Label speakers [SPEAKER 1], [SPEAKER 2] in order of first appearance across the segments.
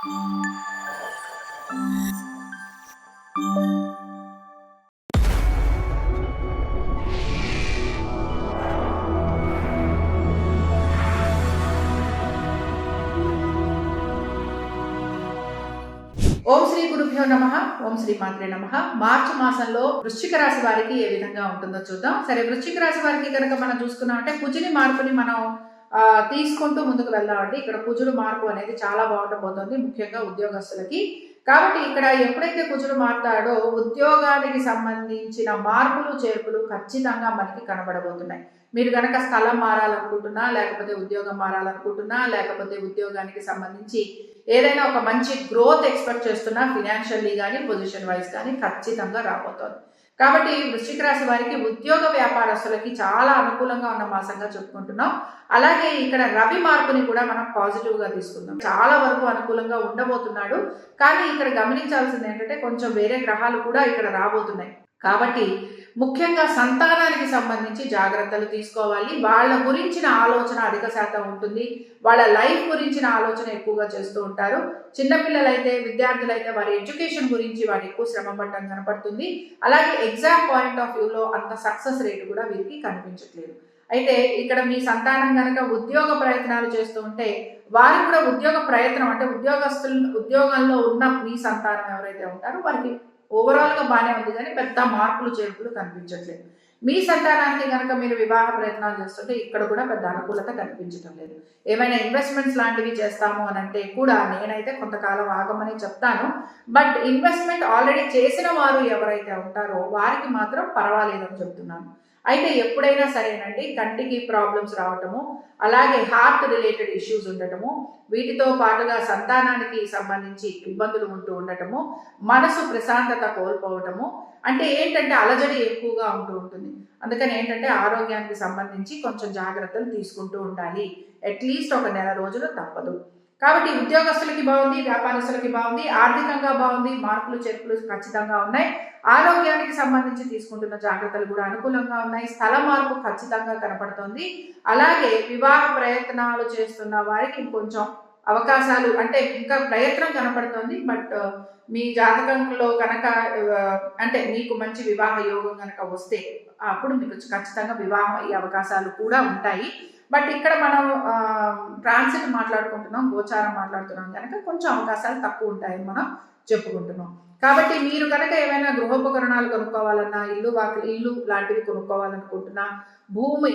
[SPEAKER 1] ఓం శ్రీ గురుభ్యో నమ. ఓం శ్రీ మాత్రే నమ. మార్చి మాసంలో వృశ్చిక రాశి వారికి ఏ విధంగా ఉంటుందో చూద్దాం. సరే వృశ్చిక రాశి వారికి కనుక మనం చూసుకున్నామంటే కుజుని మార్పుని మనం తీసుకుంటూ ముందుకు వెళ్దామండి. ఇక్కడ కుజుడు మార్పు అనేది చాలా బాగుండబోతుంది ముఖ్యంగా ఉద్యోగస్తులకి. కాబట్టి ఇక్కడ ఎప్పుడైతే కుజుడు మారుతాడో ఉద్యోగానికి సంబంధించిన మార్పులు చేర్పులు ఖచ్చితంగా మనకి కనబడబోతున్నాయి. మీరు కనుక స్థలం మారాలనుకుంటున్నా లేకపోతే ఉద్యోగం మారాలనుకుంటున్నా లేకపోతే ఉద్యోగానికి సంబంధించి ఏదైనా ఒక మంచి గ్రోత్ ఎక్స్పెక్ట్ చేస్తున్నా ఫినాన్షియల్లీ కానీ పొజిషన్ వైజ్ కానీ ఖచ్చితంగా రాబోతోంది. కాబట్టి వృశ్చిక రాశి వారికి ఉద్యోగ వ్యాపారస్తులకి చాలా అనుకూలంగా ఉన్న మాసంగా చెప్పుకుంటున్నాం. అలాగే ఇక్కడ రవి మార్పుని కూడా మనం పాజిటివ్గా తీసుకుందాం. చాలా వరకు అనుకూలంగా ఉండబోతున్నాడు. కానీ ఇక్కడ గమనించాల్సింది ఏంటంటే కొంచెం వేరే గ్రహాలు కూడా ఇక్కడ రాబోతున్నాయి. కాబట్టి ముఖ్యంగా సంతానానికి సంబంధించి జాగ్రత్తలు తీసుకోవాలి. వాళ్ళ గురించిన ఆలోచన అధిక శాతం ఉంటుంది. వాళ్ళ లైఫ్ గురించిన ఆలోచన ఎక్కువగా చేస్తూ ఉంటారు. చిన్నపిల్లలైతే విద్యార్థులైతే వారి ఎడ్యుకేషన్ గురించి వారు ఎక్కువ శ్రమ పడటం కనపడుతుంది. అలాగే ఎగ్జామ్ పాయింట్ ఆఫ్ వ్యూలో అంత సక్సెస్ రేట్ కూడా వీరికి కనిపించట్లేదు. అయితే ఇక్కడ మీ సంతానం కనుక ఉద్యోగ ప్రయత్నాలు చేస్తూ ఉంటే వారు కూడా ఉద్యోగ ప్రయత్నం అంటే ఉద్యోగస్తులు ఉద్యోగంలో ఉన్న మీ సంతానం ఎవరైతే ఉంటారో వారికి ఓవరాల్గా బాగానే ఉంది కానీ పెద్ద మార్పులు చేర్పులు కనిపించట్లేదు. మీ సంతానానికి కనుక మీరు వివాహ ప్రయత్నాలు చేస్తుంటే ఇక్కడ కూడా పెద్ద అనుకూలత కనిపించడం లేదు. ఏమైనా ఇన్వెస్ట్మెంట్స్ లాంటివి చేస్తాము అని అంటే కూడా నేనైతే కొంతకాలం ఆగమని చెప్తాను. బట్ ఇన్వెస్ట్మెంట్ ఆల్రెడీ చేసిన వారు ఎవరైతే ఉంటారో వారికి మాత్రం పర్వాలేదని చెప్తున్నాను. అయితే ఎప్పుడైనా సరేనండి కంటికి ప్రాబ్లమ్స్ రావటము అలాగే హార్ట్ రిలేటెడ్ ఇష్యూస్ ఉండటము వీటితో పాటుగా సంతానానికి సంబంధించి ఇబ్బందులు ఉంటూ ఉండటము మనసు ప్రశాంతత కోల్పోవటము అంటే ఏంటంటే అలజడి ఎక్కువగా ఉంటూ ఉంటుంది. అందుకని ఏంటంటే ఆరోగ్యానికి సంబంధించి కొంచెం జాగ్రత్తలు తీసుకుంటూ ఉండాలి. అట్లీస్ట్ ఒక నెల రోజులు తప్పదు. కాబట్టి ఉద్యోగస్తులకి బాగుంది వ్యాపారస్తులకి బాగుంది ఆర్థికంగా బాగుంది మార్పులు చేర్పులు ఖచ్చితంగా ఉన్నాయి. ఆరోగ్యానికి సంబంధించి తీసుకుంటున్న జాగ్రత్తలు కూడా అనుకూలంగా ఉన్నాయి. స్థల మార్పు ఖచ్చితంగా కనపడుతోంది. అలాగే వివాహ ప్రయత్నాలు చేస్తున్న వారికి కొంచెం అవకాశాలు అంటే ఇంకా ప్రయత్నం కనపడుతోంది. బట్ మీ జాతకంలో కనుక అంటే మీకు మంచి వివాహ యోగం కనుక వస్తే అప్పుడు మీకు ఖచ్చితంగా వివాహం అయ్యే అవకాశాలు కూడా ఉంటాయి. బట్ ఇక్కడ మనం ట్రాన్సిట్ మాట్లాడుకుంటున్నాం గోచారం మాట్లాడుతున్నాం కనుక కొంచెం అవకాశాలు తక్కువ ఉంటాయని మనం చెప్పుకుంటున్నాం. కాబట్టి మీరు కనుక ఏమైనా గృహోపకరణాలు కొనుక్కోవాలన్నా ఇల్లు వాకి ఇల్లు లాంటివి కొనుక్కోవాలనుకుంటున్నా భూమి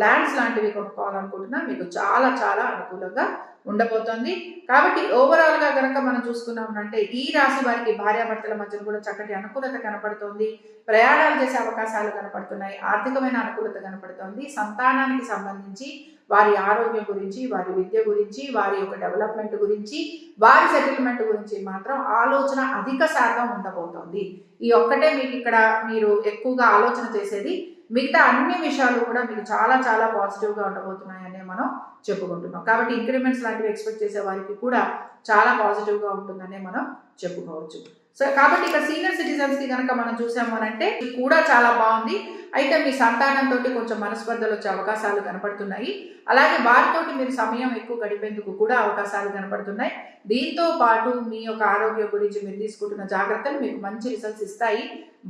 [SPEAKER 1] ల్యాండ్స్ లాంటివి కొనుక్కోవాలనుకుంటున్నా మీకు చాలా చాలా అనుకూలంగా ఉండబోతోంది. కాబట్టి ఓవరాల్గా కనుక మనం చూసుకున్నామంటే ఈ రాశి వారికి భార్యాభర్తల మధ్యన కూడా చక్కటి అనుకూలత కనపడుతోంది. ప్రయాణాలు చేసే అవకాశాలు కనపడుతున్నాయి. ఆర్థికమైన అనుకూలత కనపడుతోంది. సంతానానికి సంబంధించి వారి ఆరోగ్యం గురించి వారి విద్య గురించి వారి యొక్క డెవలప్మెంట్ గురించి వారి సెటిల్మెంట్ గురించి మాత్రం ఆలోచన అధిక శాతం ఉండబోతోంది. ఈ ఒక్కటే మీకు ఇక్కడ మీరు ఎక్కువగా ఆలోచన చేసేది మిగతా అన్ని విషయాలు కూడా మీకు చాలా చాలా పాజిటివ్గా ఉండబోతున్నాయని మనం చెప్పుకుంటున్నాం. కాబట్టి ఇంక్రిమెంట్స్ లాంటివి ఎక్స్పెక్ట్ చేసే వారికి కూడా చాలా పాజిటివ్గా ఉంటుందనే మనం చెప్పుకోవచ్చు. సో కాబట్టి ఇక సీనియర్ సిటిజన్స్కి కనుక మనం చూసాము అని అంటే ఇది కూడా చాలా బాగుంది. అయితే మీ సంతానంతో కొంచెం మనస్పర్ధలు వచ్చే అవకాశాలు కనపడుతున్నాయి. అలాగే వారితోటి మీరు సమయం ఎక్కువ గడిపేందుకు కూడా అవకాశాలు కనపడుతున్నాయి. దీంతో పాటు మీ యొక్క ఆరోగ్యం గురించి మీరు తీసుకుంటున్న జాగ్రత్తలు మీకు మంచి రిజల్ట్స్ ఇస్తాయి.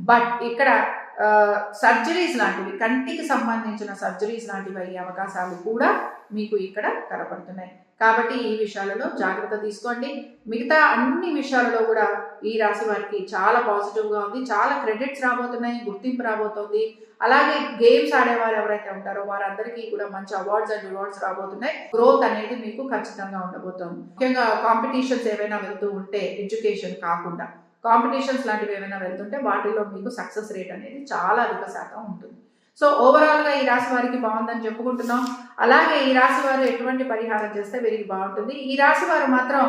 [SPEAKER 1] బట్ ఇక్కడ సర్జరీస్ లాంటివి కంటికి సంబంధించిన సర్జరీస్ లాంటివి అయ్యే అవకాశాలు కూడా మీకు ఇక్కడ కనపడుతున్నాయి. కాబట్టి ఈ విషయాలలో జాగ్రత్త తీసుకోండి. మిగతా అన్ని విషయాలలో కూడా ఈ రాశి వారికి చాలా పాజిటివ్గా ఉంది. చాలా క్రెడిట్స్ రాబోతున్నాయి గుర్తింపు రాబోతోంది. అలాగే గేమ్స్ ఆడేవారు ఎవరైతే ఉంటారో వారందరికీ కూడా మంచి అవార్డ్స్ అండ్ రివార్డ్స్ రాబోతున్నాయి. గ్రోత్ అనేది మీకు ఖచ్చితంగా ఉండబోతోంది. ముఖ్యంగా కాంపిటీషన్స్ ఏవైనా వెళ్తూ ఉంటే ఎడ్యుకేషన్ కాకుండా. కాంపిటీషన్స్ లాంటివి ఏమైనా వెళ్తుంటే వాటిలో మీకు సక్సెస్ రేట్ అనేది చాలా అధిక శాతం ఉంటుంది. సో ఓవరాల్గా ఈ రాశి వారికి బాగుందని చెప్పుకుంటున్నాం. అలాగే ఈ రాశి వారు ఎటువంటి పరిహారం చేస్తే వీరికి బాగుంటుంది. ఈ రాశి వారు మాత్రం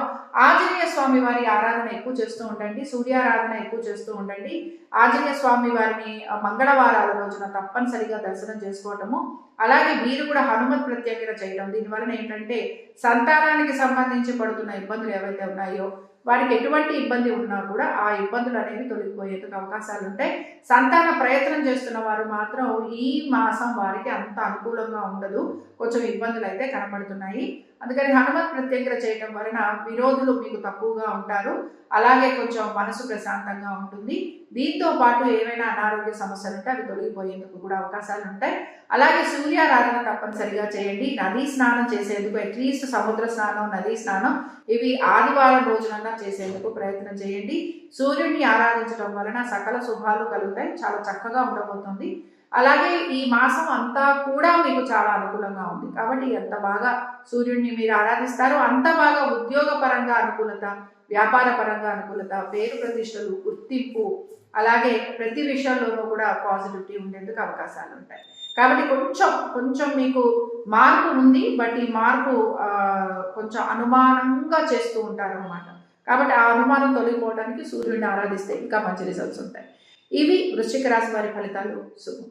[SPEAKER 1] ఆంజనేయ స్వామి వారి ఆరాధన ఎక్కువ చేస్తూ ఉండండి. సూర్యారాధన ఎక్కువ చేస్తూ ఉండండి. ఆంజనేయ స్వామి వారిని మంగళవారాల రోజున తప్పనిసరిగా దర్శనం చేసుకోవటము. అలాగే వీరు కూడా హనుమత్ ప్రత్యేకత చేయడం. దీనివలన ఏంటంటే సంతానానికి సంబంధించి పడుతున్న ఇబ్బందులు ఏవైతే ఉన్నాయో వారికి ఎటువంటి ఇబ్బంది ఉన్నా కూడా ఆ ఇబ్బందులు అనేవి తొలగిపోయేందుకు అవకాశాలు ఉంటాయి. సంతాన ప్రయత్నం చేస్తున్న వారు మాత్రం ఈ మాసం వారికి అంత అనుకూలంగా ఉండదు. కొంచెం ఇబ్బందులు అయితే కనబడుతున్నాయి. అందుకని హనుమత్ ప్రత్యేకత చేయటం వలన విరోధులు మీకు తక్కువగా ఉంటారు. అలాగే కొంచెం మనసు ప్రశాంతంగా ఉంటుంది. దీంతో పాటు ఏమైనా అనారోగ్య సమస్యలు ఉంటే అవి తొలగిపోయేందుకు కూడా అవకాశాలు ఉంటాయి. అలాగే సూర్యారాధన తప్పనిసరిగా చేయండి. నదీ స్నానం చేసేందుకు అట్లీస్ట్ సముద్ర స్నానం నదీ స్నానం ఇవి ఆదివారం రోజునన్నా చేసేందుకు ప్రయత్నం చేయండి. సూర్యుడిని ఆరాధించడం వలన సకల శుభాలు కలుగుతాయి. చాలా చక్కగా ఉండబోతుంది. అలాగే ఈ మాసం అంతా కూడా మీకు చాలా అనుకూలంగా ఉంది. కాబట్టి ఎంత బాగా సూర్యుడిని మీరు ఆరాధిస్తారో అంత బాగా ఉద్యోగపరంగా అనుకూలత వ్యాపార పరంగా అనుకూలత పేరు ప్రతిష్టలు గుర్తింపు అలాగే ప్రతి విషయంలోనూ కూడా పాజిటివిటీ ఉండేందుకు అవకాశాలు ఉంటాయి. కాబట్టి కొంచెం కొంచెం మీకు మార్పు ఉంది. బట్ ఈ మార్పు కొంచెం అనుమానంగా చేస్తూ ఉంటారు అనమాట కాబట్టి ఆ అనుమానం తొలగిపోవడానికి సూర్యుడిని ఆరాధిస్తే ఇంకా మంచి రిజల్ట్స్ ఉంటాయి. ఇవి వృశ్చిక రాశి వారి ఫలితాలు. శుభం.